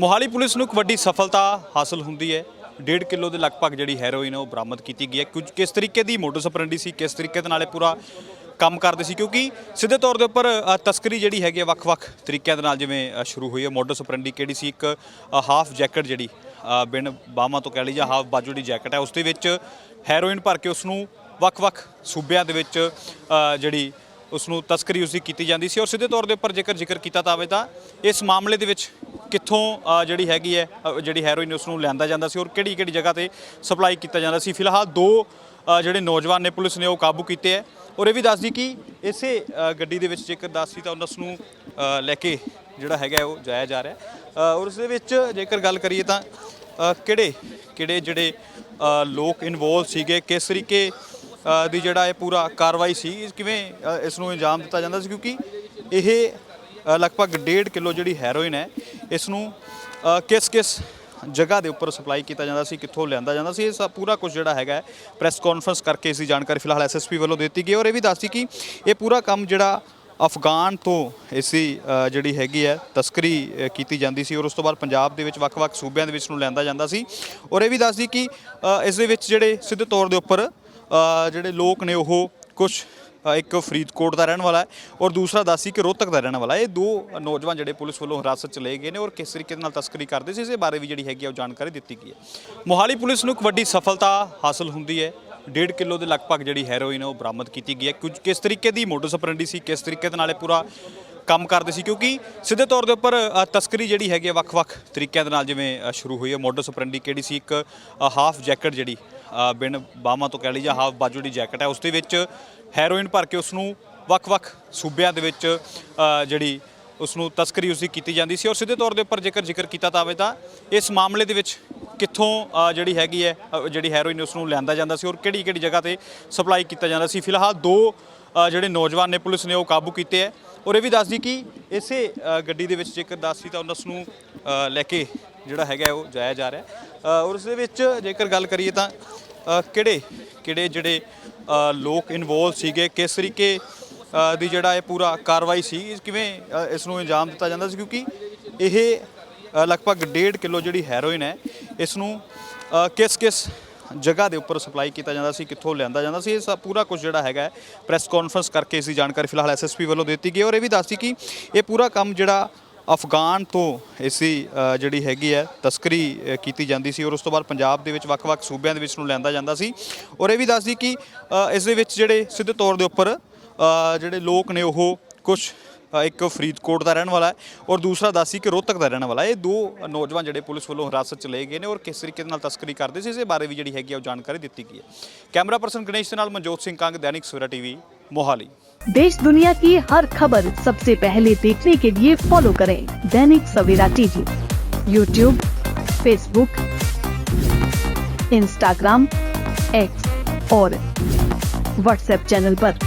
Mohali police ਨੂੰ ਇੱਕ ਵੱਡੀ ਸਫਲਤਾ ਹਾਸਲ ਹੁੰਦੀ ਹੈ। 1.5 ਕਿਲੋ ਦੇ ਲਗਭਗ ਜਿਹੜੀ ਹੈਰੋਇਨ ਹੈ ਉਹ ਬਰਾਮਦ ਕੀਤੀ ਗਈ ਹੈ। ਕੁਝ ਕਿਸ ਤਰੀਕੇ ਦੀ ਮੋਟਰ ਸਪਰੈਂਡੀ ਸੀ, ਕਿਸ ਤਰੀਕੇ ਦੇ ਨਾਲ ਇਹ ਪੂਰਾ ਕੰਮ ਕਰਦੇ ਸੀ? ਕਿਉਂਕਿ ਸਿੱਧੇ ਤੌਰ ਦੇ ਉੱਪਰ ਤਸਕਰੀ ਜਿਹੜੀ ਹੈਗੀ ਹੈ ਵੱਖ-ਵੱਖ ਤਰੀਕਿਆਂ ਦੇ ਨਾਲ ਜਿਵੇਂ ਸ਼ੁਰੂ ਹੋਈ ਹੈ। ਮੋਟਰ ਸਪਰੈਂਡੀ ਕਿਹੜੀ ਸੀ? ਇੱਕ ਹਾਫ ਜੈਕਟ ਜਿਹੜੀ ਬਿਨ ਬਾਹਾਂ ਤੋਂ ਕਹਿ ਲਈ ਜਾਂ ਹਾਫ ਬਾਜੂ ਦੀ ਜੈਕਟ ਹੈ। ਉਸ ਦੇ ਵਿੱਚ ਹੈਰੋਇਨ ਭਰ ਕੇ ਉਸ ਨੂੰ ਵੱਖ-ਵੱਖ ਸੂਬਿਆਂ ਦੇ ਵਿੱਚ ਜਿਹੜੀ ਉਸ ਨੂੰ ਤਸਕਰੀ ਉਸਦੀ ਕੀਤੀ ਜਾਂਦੀ ਸੀ। ਔਰ ਸਿੱਧੇ ਤੌਰ ਦੇ ਉੱਪਰ ਜੇਕਰ ਜ਼ਿਕਰ ਕੀਤਾ ਜਾਵੇ ਤਾਂ ਇਸ ਮਾਮਲੇ ਦੇ ਵਿੱਚ ਕਿੱਥੋਂ ਜਿਹੜੀ ਹੈਗੀ ਹੈ ਜਿਹੜੀ ਹੈਰੋਇਨ ਉਸ ਨੂੰ ਲਿਆਂਦਾ ਜਾਂਦਾ ਸੀ ਔਰ ਕਿਹੜੀ ਕਿਹੜੀ ਜਗ੍ਹਾ ਤੇ ਸਪਲਾਈ ਕੀਤਾ ਜਾਂਦਾ ਸੀ। ਫਿਲਹਾਲ ਦੋ ਜਿਹੜੇ ਨੌਜਵਾਨ ਨੇ ਪੁਲਿਸ ਨੇ ਉਹ ਕਾਬੂ ਕੀਤੇ ਹੈ ਔਰ ਇਹ ਵੀ ਦੱਸਦੀ ਕਿ ਇਸੇ ਗੱਡੀ ਦੇ ਵਿੱਚ ਜੇਕਰ ਦੱਸੀ ਤਾਂ ਉਸ ਨੂੰ ਲੈ ਕੇ ਜਿਹੜਾ ਹੈਗਾ ਉਹ ਜਾਇਆ ਜਾ ਰਿਹਾ ਔਰ ਉਸ ਦੇ ਵਿੱਚ ਜੇਕਰ ਗੱਲ ਕਰੀਏ ਤਾਂ ਕਿਹੜੇ ਕਿਹੜੇ ਜਿਹੜੇ ਲੋਕ ਇਨਵੋਲਵ ਸੀਗੇ, ਕਿਸ ਤਰੀਕੇ ਦੀ ਜਿਹੜਾ ਇਹ ਪੂਰਾ ਕਾਰਵਾਈ ਸੀ, ਕਿਵੇਂ ਇਸ ਨੂੰ ਅੰਜਾਮ ਦਿੱਤਾ ਜਾਂਦਾ ਸੀ ਕਿਉਂਕਿ ਇਹ ਲਗਭਗ 1.5 ਕਿਲੋ ਜਿਹੜੀ ਹੈਰੋਇਨ ਹੈ ਇਸ ਨੂੰ ਕਿਸ ਕਿਸ ਜਗ੍ਹਾ ਦੇ ਉੱਪਰ ਸਪਲਾਈ ਕੀਤਾ ਜਾਂਦਾ ਸੀ, ਕਿੱਥੋਂ ਲਿਆਂਦਾ ਜਾਂਦਾ ਸੀ, ਇਹ ਸਭ ਪੂਰਾ ਕੁਝ ਜਿਹੜਾ ਹੈਗਾ ਪ੍ਰੈਸ ਕਾਨਫਰੰਸ ਕਰਕੇ ਇਸ ਦੀ ਜਾਣਕਾਰੀ ਫਿਲਹਾਲ ਐਸਐਸਪੀ ਵੱਲੋਂ ਦਿੱਤੀ ਗਈ ਔਰ ਇਹ ਵੀ ਦੱਸਦੀ ਕਿ ਇਹ ਪੂਰਾ ਕੰਮ ਜਿਹੜਾ ਅਫਗਾਨ ਤੋਂ ਇਸ ਦੀ ਜਿਹੜੀ ਹੈਗੀ ਹੈ, ਤਸਕਰੀ ਕੀਤੀ ਜਾਂਦੀ ਸੀ ਔਰ ਉਸ ਤੋਂ ਬਾਅਦ ਪੰਜਾਬ ਦੇ ਵਿੱਚ ਵੱਖ-ਵੱਖ ਸੂਬਿਆਂ ਦੇ ਵਿੱਚ ਨੂੰ ਲਿਆਂਦਾ ਜਾਂਦਾ ਸੀ ਔਰ ਇਹ ਵੀ ਦੱਸਦੀ ਕਿ ਇਸ ਦੇ ਵਿੱਚ ਜਿਹੜੇ ਸਿੱਧੇ ਤੌਰ ਦੇ ਉੱਪਰ ਜਿਹੜੇ ਲੋਕ ਨੇ ਉਹ ਕੁਝ ਇੱਕ ਫਰੀਦਕੋਟ ਦਾ ਰਹਿਣ ਵਾਲਾ ਹੈ ਔਰ ਦੂਸਰਾ ਦੱਸੀ ਕਿ ਰੋਹਤਕ ਦਾ ਰਹਿਣ ਵਾਲਾ ਹੈ। ਇਹ ਦੋ ਨੌਜਵਾਨ ਜਿਹੜੇ ਪੁਲਿਸ ਵੱਲੋਂ ਹਿਰਾਸਤ ਚ ਲਏ ਗਏ ਨੇ ਔਰ ਕਿਸ ਤਰੀਕੇ ਦੇ ਨਾਲ ਤਸਕਰੀ ਕਰਦੇ ਸੀ, ਇਸ ਦੇ ਬਾਰੇ ਵੀ ਜਿਹੜੀ ਹੈਗੀ ਆ ਉਹ ਜਾਣਕਾਰੀ ਦਿੱਤੀ ਗਈ ਹੈ। ਮੋਹਾਲੀ ਪੁਲਿਸ ਨੂੰ ਇੱਕ ਵੱਡੀ ਸਫਲਤਾ ਹਾਸਲ ਹੁੰਦੀ ਹੈ। 1.5 ਕਿਲੋ ਦੇ ਲਗਭਗ ਜਿਹੜੀ ਹੈਰੋਇਨ ਹੈ ਉਹ ਬਰਾਮਦ ਕੀਤੀ ਗਈ ਹੈ। ਕੁਝ ਕਿਸ ਤਰੀਕੇ ਦੀ ਮੋਟਰ ਸਪਰੈਂਡੀ ਸੀ, ਕਿਸ ਤਰੀਕੇ ਦੇ ਨਾਲ ਇਹ ਪੂਰਾ ਕੰਮ ਕਰਦੇ ਸੀ, ਕਿਉਂਕਿ ਸਿੱਧੇ ਤੌਰ ਦੇ ਉੱਪਰ ਤਸਕਰੀ ਜਿਹੜੀ ਹੈਗੀ ਹੈ ਵੱਖ-ਵੱਖ ਤਰੀਕਿਆਂ ਦੇ ਨਾਲ ਜਿਵੇਂ ਸ਼ੁਰੂ ਹੋਈ ਹੈ। ਮੋਟਰ ਸਪਰੈਂਡੀ ਕਿਹੜੀ ਸੀ? ਇੱਕ ਹਾਫ ਜੈਕਟ ਜਿਹੜੀ ਬਿਨ ਬਾਹਾਂ ਤੋਂ ਕਹਿ ਲਈ ਜਾਂ ਹਾਫ ਬਾਜੂ ਦੀ ਜੈਕਟ ਹੈ, ਉਸ ਦੇ ਵਿੱਚ ਹੈਰੋਇਨ ਭਰ ਕੇ ਉਸ ਨੂੰ ਵੱਖ-ਵੱਖ ਸੂਬਿਆਂ ਦੇ ਵਿੱਚ ਜਿਹੜੀ ਉਸ ਨੂੰ ਤਸਕਰੀ ਉਸਦੀ ਕੀਤੀ ਜਾਂਦੀ ਸੀ। ਔਰ ਸਿੱਧੇ ਤੌਰ ਦੇ ਉੱਪਰ ਜੇਕਰ ਜ਼ਿਕਰ ਕੀਤਾ ਜਾਵੇ ਤਾਂ ਇਸ ਮਾਮਲੇ ਦੇ ਵਿੱਚ ਕਿੱਥੋਂ ਜਿਹੜੀ ਹੈਗੀ ਹੈ ਜਿਹੜੀ ਹੈਰੋਇਨ ਉਸ ਨੂੰ ਲਿਆਂਦਾ ਜਾਂਦਾ ਸੀ ਔਰ ਕਿਹੜੀ ਕਿਹੜੀ ਜਗ੍ਹਾ ਤੇ ਸਪਲਾਈ ਕੀਤਾ ਜਾਂਦਾ ਸੀ। ਫਿਲਹਾਲ ਦੋ ਜਿਹੜੇ ਨੌਜਵਾਨ ਨੇ ਪੁਲਿਸ ਨੇ ਉਹ ਕਾਬੂ ਕੀਤੇ ਹੈ। ਔਰ ਇਹ ਵੀ ਦੱਸਦੀ ਕਿ ਇਸੇ ਗੱਡੀ ਦੇ ਵਿੱਚ ਜੇਕਰ ਦੱਸੀ ਤਾਂ ਉਸ ਨੂੰ ਲੈ ਕੇ ਜਿਹੜਾ ਹੈਗਾ ਉਹ ਜਾਇਆ ਜਾ ਰਿਹਾ। ਔਰ ਉਸ ਦੇ ਵਿੱਚ ਜੇਕਰ ਗੱਲ ਕਰੀਏ ਤਾਂ ਕਿਹੜੇ ਕਿਹੜੇ ਜਿਹੜੇ ਲੋਕ ਇਨਵੋਲਵ ਸੀਗੇ, ਕਿਸ ਤਰੀਕੇ ਦੀ ਜਿਹੜਾ ਇਹ ਪੂਰਾ ਕਾਰਵਾਈ ਸੀ ਕਿਵੇਂ ਇਸ ਨੂੰ ਅੰਜਾਮ ਦਿੱਤਾ ਜਾਂਦਾ ਸੀ? ਕਿਉਂਕਿ ਇਹ ਲਗਭਗ 1.5 ਕਿਲੋ ਜਿਹੜੀ ਹੈਰੋਇਨ ਹੈ, ਇਸ ਨੂੰ ਕਿਸ ਕਿਸ ਜਗ੍ਹਾ ਦੇ ਉੱਪਰ ਸਪਲਾਈ ਕੀਤਾ ਜਾਂਦਾ ਸੀ, ਕਿੱਥੋਂ ਲਿਆਂਦਾ ਜਾਂਦਾ ਸੀ, ਇਹ ਸਭ ਪੂਰਾ ਕੁਝ ਜਿਹੜਾ ਹੈਗਾ ਪ੍ਰੈਸ ਕਾਨਫਰੰਸ ਕਰਕੇ ਇਸ ਦੀ ਜਾਣਕਾਰੀ ਫਿਲਹਾਲ ਐਸਐਸਪੀ ਵੱਲੋਂ ਦਿੱਤੀ ਗਈ ਔਰ ਇਹ ਵੀ ਦੱਸਦੀ ਕਿ ਇਹ ਪੂਰਾ ਕੰਮ ਜਿਹੜਾ ਅਫਗਾਨ ਤੋਂ ਇਸ ਦੀ ਜਿਹੜੀ ਹੈਗੀ ਹੈ, ਤਸਕਰੀ ਕੀਤੀ ਜਾਂਦੀ ਸੀ ਔਰ ਉਸ ਤੋਂ ਬਾਅਦ ਪੰਜਾਬ ਦੇ ਵਿੱਚ ਵੱਖ-ਵੱਖ ਸੂਬਿਆਂ ਦੇ ਵਿੱਚ ਨੂੰ ਲਿਆਂਦਾ ਜਾਂਦਾ ਸੀ ਔਰ ਇਹ ਵੀ ਦੱਸਦੀ ਕਿ ਇਸ ਦੇ ਵਿੱਚ ਜਿਹੜੇ ਸਿੱਧੇ ਤੌਰ ਦੇ ਉੱਪਰ ਜਿਹੜੇ ਲੋਕ ਨੇ ਉਹ ਕੁਝ ਅ, ਇੱਕ ਫਰੀਦਕੋਟ ਦਾ ਰਹਿਣ ਵਾਲਾ ਹੈ ਔਰ ਦੂਸਰਾ ਦੱਸੀ ਕਿ ਰੋਹਤਕ ਦਾ ਰਹਿਣ ਵਾਲਾ ਹੈ ਇਹ ਦੋ ਨੌਜਵਾਨ ਜਿਹੜੇ ਪੁਲਿਸ ਵੱਲੋਂ ਹਿਰਾਸਤ ਚ ਲਏ ਗਏ ਨੇ ਔਰ ਕਿਸ ਤਰੀਕੇ ਦੇ ਨਾਲ ਤਸਕਰੀ ਕਰਦੇ ਸੀ ਇਸ ਦੇ ਬਾਰੇ ਵੀ ਜਿਹੜੀ ਹੈਗੀ ਆ ਉਹ ਜਾਣਕਾਰੀ ਦਿੱਤੀ ਗਈ ਹੈ ਕੈਮਰਾ ਪਰਸਨ ਗਣੇਸ਼ ਦੇ ਨਾਲ ਮਨਜੋਤ ਸਿੰਘ ਕੰਗ ਦੈਨਿਕ ਸਵੇਰਾ ਟੀਵੀ ਮੋਹਾਲੀ देश दुनिया की हर खबर सबसे पहले देखने के लिए फॉलो करें Dainik Savera TV YouTube Facebook Instagram X और व्हाट्सएप चैनल पर।